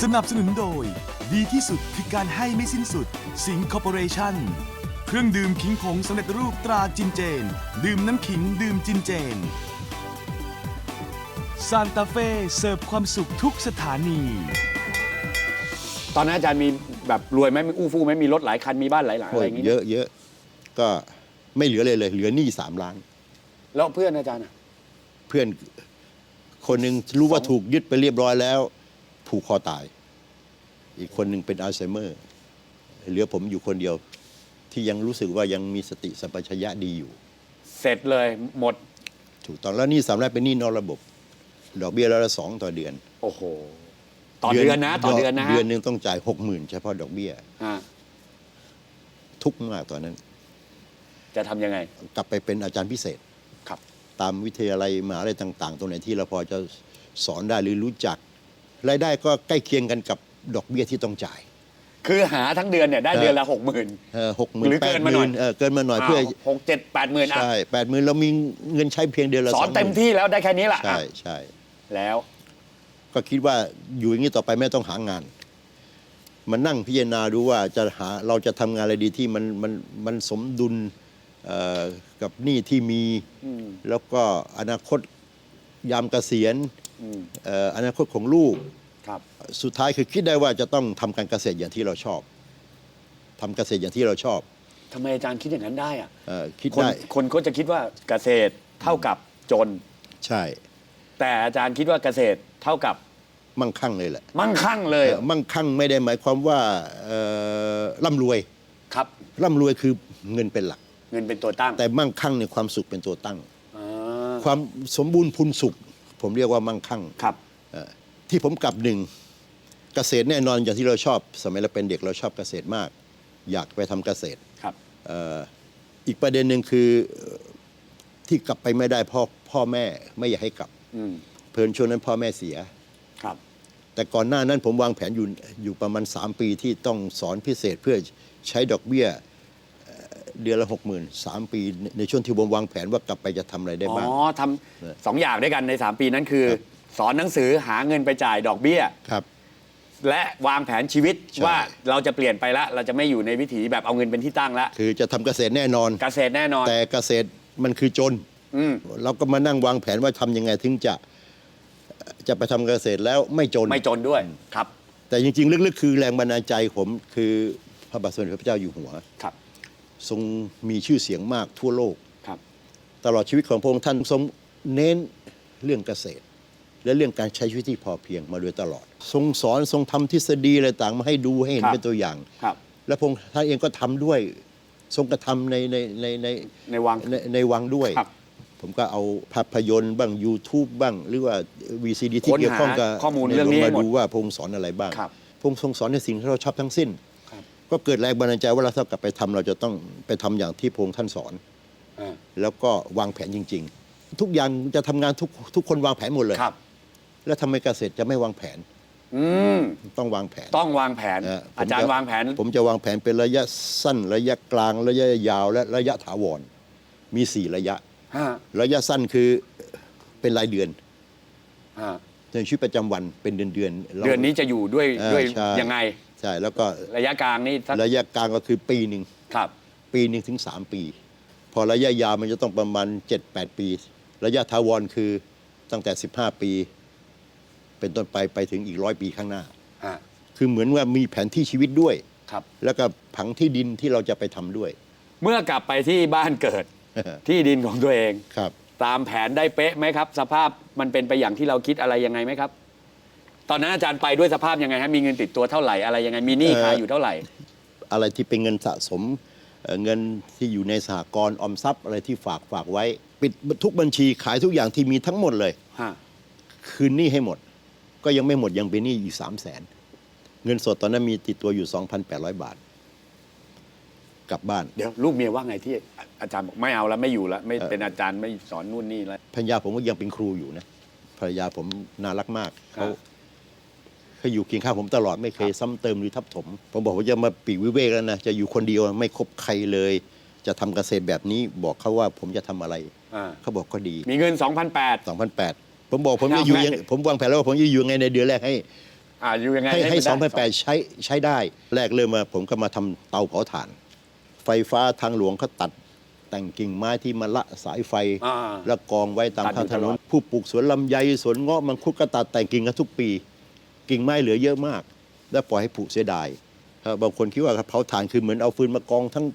สนับสนุนโดย ดีที่สุดคือการให้ไม่สิ้นสุด สิงคอร์ปอเรชั่น เครื่องดื่มขิงผงสำเร็จรูปตราจินเจน ดื่มน้ำขิงดื่มจินเจนซานตาเฟ่เสิร์ฟความสุขทุกสถานี ตอนนั้นอาจารย์มีแบบรวยไหมมีอู้ฟู่ไหมมีรถหลายคันมีบ้านหลายหลังโอ้อะไรยอย่างงี้เยอะเยอะก็ไม่เหลือเลยเลย เหลือหนี้สามล้าน แล้วเพื่อนอาจารย์อะ เพื่อนคนหนึ่งรู้ว่าถูกยึดไปเรียบร้อยแล้ว ผูกคอตาย อีกคนหนึ่งเป็นอัลไซเมอร์ เหลือผมอยู่คนเดียว ที่ยังรู้สึกว่ายังมีสติสัมปชัญญะดีอยู่ เสร็จเลยหมด ถูกต้องแล้วหนี่สามล้านเป็นหนี้นอกระบบ ดอกเบี้ยร้อยละสองต่อเดือน โอ้โห ต่อเดือนนะ ต่อเดือนนะฮะเดือนหนึ่งต้องจ่ายหกหมื่นเฉพาะดอกเบี้ย อ่าทุกข์มากตอนนั้น จะทำยังไง กลับไปเป็นอาจารย์พิเศษ ครับ ตามวิทยาลัยมหาอะไรต่าง ๆ ตรงไหนที่เราพอจะสอนได้หรือรู้จัก รายได้ก็ใกล้เคียงกันกับดอกเบี้ยที่ต้องจ่ายคือหาทั้งเดือนเนี่ยได้เดือนละหกหมื่นหกหมื่นหรือแปเกิดนหมาหน่มื่อยนเกินมาหน่อยเพื่อหกเจ็ดแปดหมื่นอะใช่แปดหมื่นเรามีเงินใช้เพียงเดือนละสอน20,000เต็มที่แล้วได้แค่นี้แหละใช่อะใช่แล้ว ก็คิดว่าอยู่อย่างนี้ต่อไปไม่ต้องหางานมานั่งพิจารณาดูว่าจะหาเราจะทำงานอะไรดีที่มันมันมันสมดุลเอ่อกับหนี้ที่มีอืมแล้วก็อนาคตยามเกษียณอืม เอ่ออนาคตของลูก ครับ สุดท้ายคือคิดได้ว่าจะต้องทำการเกษตรอย่างที่เราชอบทำเกษตรอย่างที่เราชอบทำไมอาจารย์คิดอย่างนั้นได้อะเออคิดคนได้คนก็จะคิดว่าเกษตรเท่ากับจน ใช่ แต่อาจารย์คิดว่าเกษตรเท่ากับมั่งคั่งเลยแหละมั่งคั่งเลยเออมั่งคั่งไม่ได้หมายความว่าเอ่อร่ำรวยครับ ร่ำรวยคือเงินเป็นหลัก เงินเป็นตัวตั้งแต่มั่งคั่งในยความสุขเป็นตัวตั้ง อ่าความสมบูรณ์พูนสุข ผมเรียกว่ามั่งคั่งครับเอ่อที่ผมกลับหนึ่งเกษตรแน่นอนอย่างที่เราชอบ สมัยเราเป็นเด็กเราชอบเกษตรมาก อยากไปทำเกษตรครับเอ่ออีกประเด็นหนึ่งคือเอ่อที่กลับไปไม่ได้เพ่อพ่อแม่ไม่อยากให้กลับอืมเพลินช่วงนั้นพ่อแม่เสียครับ แต่ก่อนหน้านั้นผมวางแผนอยู่อยู่ประมาณ 3 ปีที่ต้องสอนพิเศษเพื่อใช้ดอกเบี้ย เอ่อเดือนละหกหมื่นสามปีในในช่วงที่ผมวางแผนว่ากลับไปจะทำอะไรได้อ๋อบ้าง ทำสองอย่างด้วยกันใน 3 ปีนั้นคือ ครับ สอนหนังสือหาเงินไปจ่ายดอกเบี้ย ครับ และวางแผนชีวิตใช่ ว่าเราจะเปลี่ยนไปละ เราจะไม่อยู่ในวิถีแบบเอาเงินเป็นที่ตั้งละคือจะทำเกษตรแน่นอน เกษตรแน่นอน แต่เกษตรมันคือจน อืม เราก็มานั่งวางแผนว่าทำยังไงถึงจะจะไปทำเกษตรแล้วไม่จน ไม่จนด้วยครับแต่จริงๆลึกๆ คือแรงบันดาลใจผมคือพระบาทสมเด็จพระเจ้าอยู่หัว ครับ ทรงมีชื่อเสียงมากทั่วโลก ครับ ตลอดชีวิตของพระองค์ท่านทรงเน้นเรื่องเกษตร และเรื่องการใช้ชีวิตที่พอเพียงมาโดยตลอด ทรงสอนทรงทำทฤษฎีอะไรต่างมาให้ดูให้เห็นครับ เป็นตัวอย่าง ครับ และพระองค์ท่านเองก็ทำด้วยทรงกระทำในในในในในวัง ในในวังด้วย ครับ ผมก็เอาภาพยนตร์บ้าง YouTube บ้าง หรือว่า VCD ที่ค้นหาเกี่ยวข้องกับข้อมูลในเรื่องนี้หลวให้มาหมดดูว่าพระองค์สอนอะไรบ้าง ครับ พระองค์ทรงสอนในสิ่งที่เราชอบทั้งสิ้นครับ ก็เกิดแรงบันดาลใจว่าเราถ้ากลับไปทำเราจะต้องไปทำอย่างที่พระองค์ท่านสอนอ่าแล้วก็วางแผนจริง ๆ ทุกอย่างจะทำงานทุกทุกคนวางแผนหมดเลยครับ แล้วทำไมเกษตรจะไม่วางแผนอืมต้องวางแผน ต้องวางแผนเผมอาจารย์จะวางแผน ผมจะวางแผนเป็นระยะสั้น ระยะกลาง ระยะยาว และระยะถาวร มีสี่ระยะฮะระยะสั้นคือเป็นรายเดือนฮะในชีวิตประจำวันเป็นเดือนเดือนราเดือนนี้จะอยู่ด้วยเออด้วยใช่ยังไงใช่แล้วก็ระยะกลางนี่สักระยะกลางก็คือปีหนึ่งครับปีหนึ่งถึงสามปี พอระยะยาวมันจะต้องประมาณ 7-8 ปี ระยะถาวรคือตั้งแต่ 15 ปี เป็นต้นไปไปถึงอีกร้อยปีข้างหน้า ฮะ คือเหมือนว่ามีแผนที่ชีวิตด้วย ครับ แล้วก็ผังที่ดินที่เราจะไปทำด้วย เมื่อกลับไปที่บ้านเกิด ที่ดินของตัวเอง ครับ ตามแผนได้เป๊ะไหมครับ สภาพมันเป็นไปอย่างที่เราคิดอะไรยังไงไหมครับ ตอนนั้นอาจารย์ไปด้วยสภาพยังไงฮะมีเงินติดตัวเท่าไหร่อะไรยังไงมีหนี้เอ่อคาอยู่เท่าไหร่ อะไรที่เป็นเงินสะสมเอ่อเงินที่อยู่ในสหกรณ์ออมทรัพย์อะไรที่ฝากฝากไว้ ปิดทุกบัญชีขายทุกอย่างที่มีทั้งหมดเลย ฮะคืนหนี้ให้หมด ก็ยังไม่หมดยังเป็นหนี้อีกสามแสนเงินสดตอนนั้นมีติดตัวอยู่ 2,800 บาท กลับบ้านเดี๋ยวลูกเมียว่าไงที่อาจารย์บอกไม่เอาแล้วไม่อยู่แล้วไม่เอ่อเป็นอาจารย์ไม่สอนนู่นนี่แล้ว ภรรยาผมก็ยังเป็นครูอยู่นะภรรยาผมน่ารักมากครัเขาบ เขาอยู่เคียงข้างผมตลอดไม่เคยซ้ำเติมหรือทับถม ผมบอกว่าจะมาปีกวิเวกแล้วนะจะอยู่คนเดียวไม่คบใครเลย จะทำเกษตรแบบนี้บอกเขาว่าผมจะทำอะไร อ่าเขาบอกก็ดี มีเงิน2,008 2008 ผมบอกผมจะอยู่ยังได้ผมวางแผนแล้วว่าผมจะอยู่ยังไงในเดือนแรกให้ อ่าอยู่ยังไงให้ให้มันสองได้พันแปดใช้ใช้ได้ แรกเริ่มมาผมก็มาทำเตาเผาถ่าน ไฟฟ้าทางหลวงเขาตัดแต่งกิ่งไม้ที่มาละสายไฟ อ่า แล้วกองไว้ตามตัดอยู่ข้างถนตลน อด ผู้ปลูกสวนลำไยสวนเงาะมังคุดก็ตัดแต่งกิ่งกันทุกปี กิ่งไม้เหลือเยอะมาก แล้วปล่อยให้ผุเสียดายครับบางคนคิดว่าเผาถ่านคือเหมือนเอาฟืนมากองทั้ง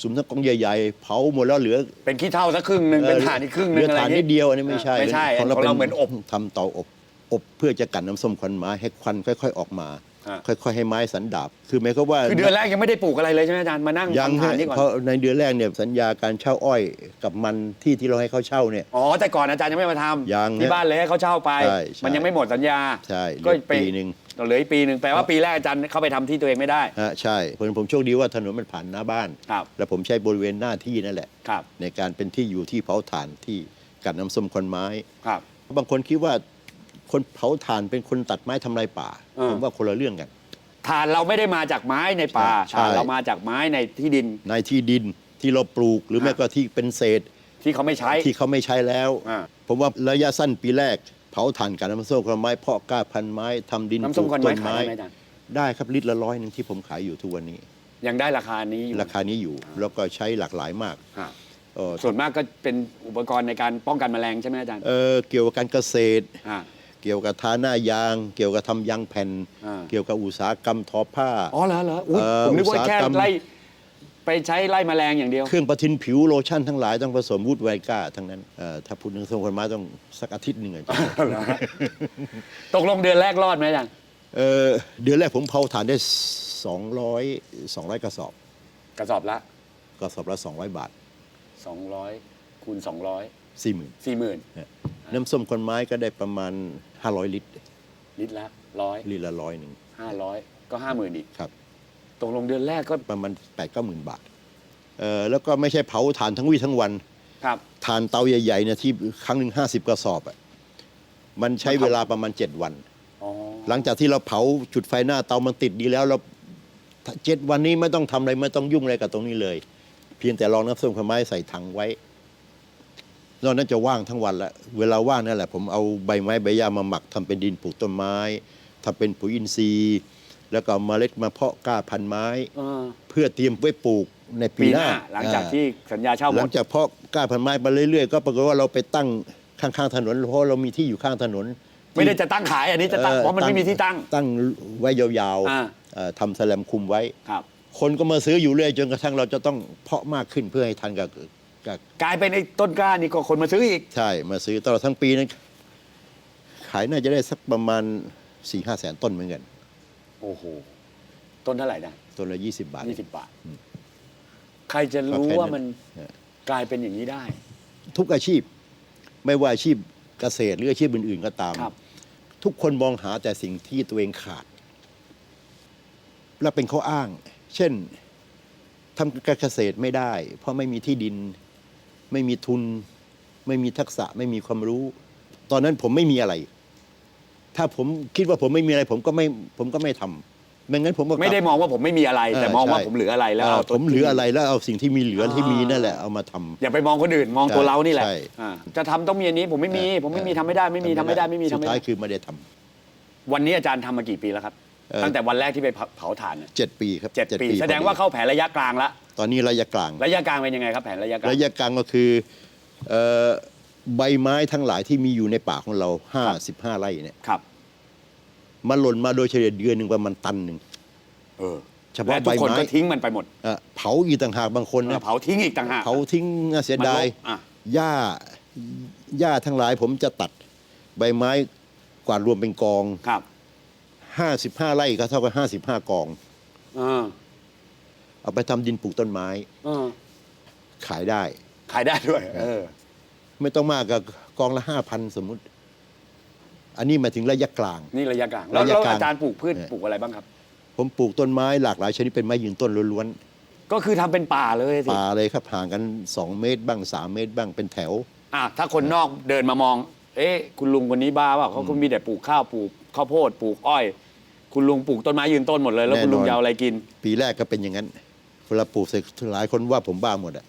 สุมทั้งกองใหญ่ๆ เผาหมดแล้วเหลือ เป็นขี้เท่าสักครึ่งหนึ่งเป็นถ่านอีกครึ่งหนึ่งเหลืออะไรถ่านอย่างนิงี้ดเดียวอันนี้ไม่ใช่ไม่ใช่ของของเราเหมือนอบทำเตาอบอบเพื่อจะกันน้ำส้มควันไม้ให้ควันค่อย ๆ ออกมาอ่า ค่อยๆให้ไม้สันดาบคือหมายความว่าคือเดือนแรกยังไม่ได้ปลูกอะไรเลยใช่ไหมอาจารย์มานั่งยังทำถ่านฮะนี่ก่อนเพราะในเดือนแรกเนี่ยสัญญาการเช่าอ้อยกับมันที่ที่เราให้เขาเช่าเนี่ย อ๋อแต่ก่อนอาจารย์ยังไม่มาทำยังที่ฮะบ้านเลยให้เขาเช่าไป ใช่ใช่ มันยังไม่หมดสัญญาใช่เหลืก็อไปปีหนึ่งเหลืออีกปีหนึ่งแปลว่าปีแรกอาจารย์เข้าไปทำที่ตัวเองไม่ได้ฮะใช่ผมผมโชคดีว่าถนนมันผ่านหน้าบ้าน ครับแล้วผมใช้บริเวณหน้าที่นั่นแหละ ครับในการเป็นที่อยู่ที่เผาถ่านที่กัดน้ำส้มควันไม้ ครับ บางคนคิดว่า คนเผาถ่านเป็นคนตัดไม้ทำลายป่าอ่าผมว่าคนละเรื่องกันถ่านเราไม่ได้มาจากไม้ในป่าใช่ถ่านเรามาจากไม้ในที่ดิน ในที่ดินที่เราปลูกหรืออ่าแม้ก็ที่เป็นเศษที่เขาไม่ใช้ ที่เขาไม่ใช้แล้ว อ่าผมว่าระยะสั้นปีแรก เผาถ่านกับน้ำส้มควันไม้เพาะกล้าพันธุ์ไม้ทำดินน้ำส้มปลูกควันต้ไม้นขายไม้ได้ไหมอาจารย์ ได้ครับลิตรละร้อยหนึ่งที่ผมขายอยู่ทุกวันนี้ ยังได้ราคานี้อยู่ราคานี้อยู่แล้วก็ใช้หลากหลายมากอ่าเออส่วนมากก็เป็นอุปกรณ์ในการป้องกันแมลงใช่ไหมอาจารย์เออเกี่ยวกับการเกษตร อ่า เกี่ยวกับทาหน้ายาง เกี่ยวกับทำยางแผ่น อ่า เกี่ยวกับอุตสาหกรรมทอผ้า อ๋อเหรอเหรออุ๊ยเอ่อผมนึกว่าแค่อุตสาหกรรม ไล่ไปใช้ไล่แมลงอย่างเดียว เครื่องประทินผิวโลชั่นทั้งหลายต้องผสมวูดไวก้าทั้งนั้นเอ่อถ้าพูดถึงส้มควันไม้ต้องสักอาทิตย์หนึ่งอะ ตกลงเดือนแรกรอดไหมอาจารย์เออเดือนแรกผมเผาถ่านได้ 200 200 กระสอบ กระสอบละ กระสอบละ 200 บาท 200คูณ200 40,000 40,000น้ำส้มควันไม้ก็ได้ประมาณ 500 ลิตร ลิตรละร้อยลิตรละร้อยหนึ่งห้าร้อยก็ห้าหมื่นอีกครับตกลงเดือนแรกก็ประมาณ8ปดเก้าหมื่นบาทเออแล้วก็ไม่ใช่เผาถ่านทั้งวี่ทั้งวันครับถ่านเตาใหญ่ๆเนี่ยที่ครั้งหนึ่ง50กระสอบอะมันใช้เวลาประมาณ 7 วันอ๋อหลังจากที่เราเผาจุดไฟหน้าเตามันติดดีแล้วเราเจ็ดวันนี้ไม่ต้องทำอะไรไม่ต้องยุ่งอะไรกับตรงนี้เลย เพียงแต่ลองน้ำส้มขาวไม้ใส่ถังไว้ นอกนั้นจะว่างทั้งวันละเวลาว่างนั่นแหละผมเอาใบไม้ใบหญ้ามาหมักทำเป็นดินปลูกต้นไม้ทำเป็นปุ๋ยอินทรีย์ แล้วก็เอาเมล็ดมาเพาะกล้าพันธุ์ไม้เออเพื่อเตรียมไว้ปลูกในปีปีหหน้าน้า หลังจากอ่ที่สัญญาเช่าหมหลัดงจากเพาะกล้าพันธุ์ไม้ไปเรื่อยๆ ก็ปรากฏว่าเราไปตั้งข้างๆถนนเพราะเรามีที่อยู่ข้างถนน ไม่ได้จะตั้งขายอันนี้จะตั้งอ่อเพราะมันไม่มีที่ตั้ง ตั้งไว้ยาวอ่าๆเอ่อทำแสลมคุมไว้ครับคนก็มาซื้ออยู่เรื่อยจนกระทั่งเราจะต้องเพาะมากขึ้นเพื่อให้ทันกับ กับกลายเป็นไอ้ต้นกล้านี่ก็คนมาซื้ออีก ใช่มาซื้อตลอดทั้งปีนั้นขายน่าจะได้สักประมาณ4ี่ห้าแสนต้นเหมือนกัน โอ้โห ต้นเท่าไหร่นะต้นละ20 บาท ยี่สิบบาท ใครจะรู้ก็แค่นั้นว่ามันเออ กลายเป็นอย่างนี้ได้ ทุกอาชีพ ไม่ว่าอาชีพเกษตรหรืออาชีพอื่น ๆ ก็ตาม ครับ ทุกคนมองหาแต่สิ่งที่ตัวเองขาด และเป็นข้ออ้าง เช่นทำการเกษตรไม่ได้ เพราะไม่มีที่ดิน ไม่มีทุน ไม่มีทักษะไม่มีความรู้ ตอนนั้นผมไม่มีอะไร ถ้าผมคิดว่าผมไม่มีอะไร ผมก็ไม่ผมก็ไม่ทำไม่งั้นผมก็กลับ ไม่ได้มองว่าผมไม่มีอะไร แต่มองว่าใช่ ผมเหลืออะไรแล้วเอ่อเอาผตัวมเหลืออะไรแล้วเอาสิ่งที่มีเหลือที่มีอ่านั่นั่นแหละเอามาทำ อย่าไปมองคนอื่นมองตัวใช่เรานี่แหละใช่ อ่าจะทำต้องมีอันนี้ผมไม่มี ผมไม่มีทำไม่ได้ไม่มีทำไม่ได้ไม่มีสุทำดไม่ท้าได้ ยคือไม่ได้ทำ วันนี้อาจารย์ทำมากี่ปีแล้วครับ เอ่อ ตั้งแต่วันแรกที่ไปเผาเผาถ่านเนี่ยเจ็ดปีครับเจ็ดปีพอแสดงว่าเข้าแผนระยะกลางละ ตอนนี้ระยะกลาง ระยะกลางเป็นยังไงครับแผนระยะกลางระยะกลางก็คือเอ่อใบไม้ทั้งหลายที่มีอยู่ในป่าของเรา 55 ไร่เนี่ยครับมันหล่นมาโดยเฉลี่ยเดือนหนึ่งประมาณตันหนึ่งเออเฉพาะและทุกคนใบไม้ก็ทิ้งมันไปหมดเอ่อเผาอีกต่างหากบางคนนะ เผาทิ้งอีกต่างหากเผาทิ้งน่าเสียดายมันลบอะ หญ้าหญ้าทั้งหลายผมจะตัดใบไม้กวาดรวมเป็นกอง ครับ55 ไร่ก็เท่ากับ 55 กอง เออ เอาไปทำดินปลูกต้นไม้ เออขายได้ ขายได้ด้วย เออ ไม่ต้องมากกับกองละ5,000สมมุติ อันนี้หมายถึงระยะกลาง นี่ระยะกลาง แล้วระยะแล้วกลางอาจารย์ปลูกพืชเนี่ยปลูกอะไรบ้างครับ ผมปลูกต้นไม้หลากหลายชนิดเป็นไม้ยืนต้นล้วนก็คือทำเป็นป่าเลยสิๆป่าเลยครับห่างกัน 2 เมตรบ้าง 3 เมตรบ้างเป็นแถว อะถ้าคนนอกเดินมามอง เอ๊ะ คุณลุงคนนี้บ้าเปล่าเขาก็มีแต่ปลูกข้าวปลูกข้าวโพดปลูกอ้อย คุณลุงปลูกต้นไม้ยืนต้นหมดเลยแล้วแน่นอนคุณลุงจะเอาอะไรกิน ปีแรกก็เป็นอย่างนั้น เวลาปลูกเสร็จหลายคนว่าผมบ้าหมดอะ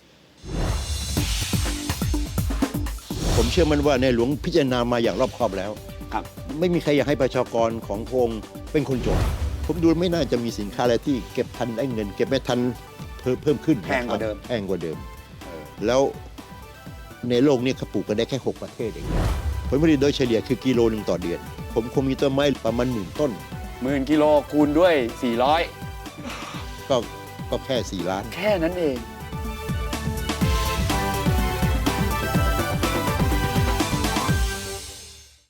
ผมเชื่อมันว่าในหลวงพิจารณามาอย่างรอบคอบแล้วครับ ไม่มีใครอยากให้ประชากรของพระองค์เป็นคนจนผมดูไม่น่าจะมีสินค้าอะไรที่เก็บทันได้เงิน เก็บไม่ทันเพิ่มเพิ่มขึ้นแพงกว่าเดิมแพงกว่าเดิม แล้วในโลกนี้เขาปลูกกันได้แค่ 6 ประเทศเองผลผลิตโดยเฉลี่ยคือกิโลหนึ่งต่อเดือน ผมคงมีต้นไม้ประมาณหมื่นต้นหมื่นกิโลคูณด้วยก็ ก็แค่ 4 ล้าน แค่นั้นเอง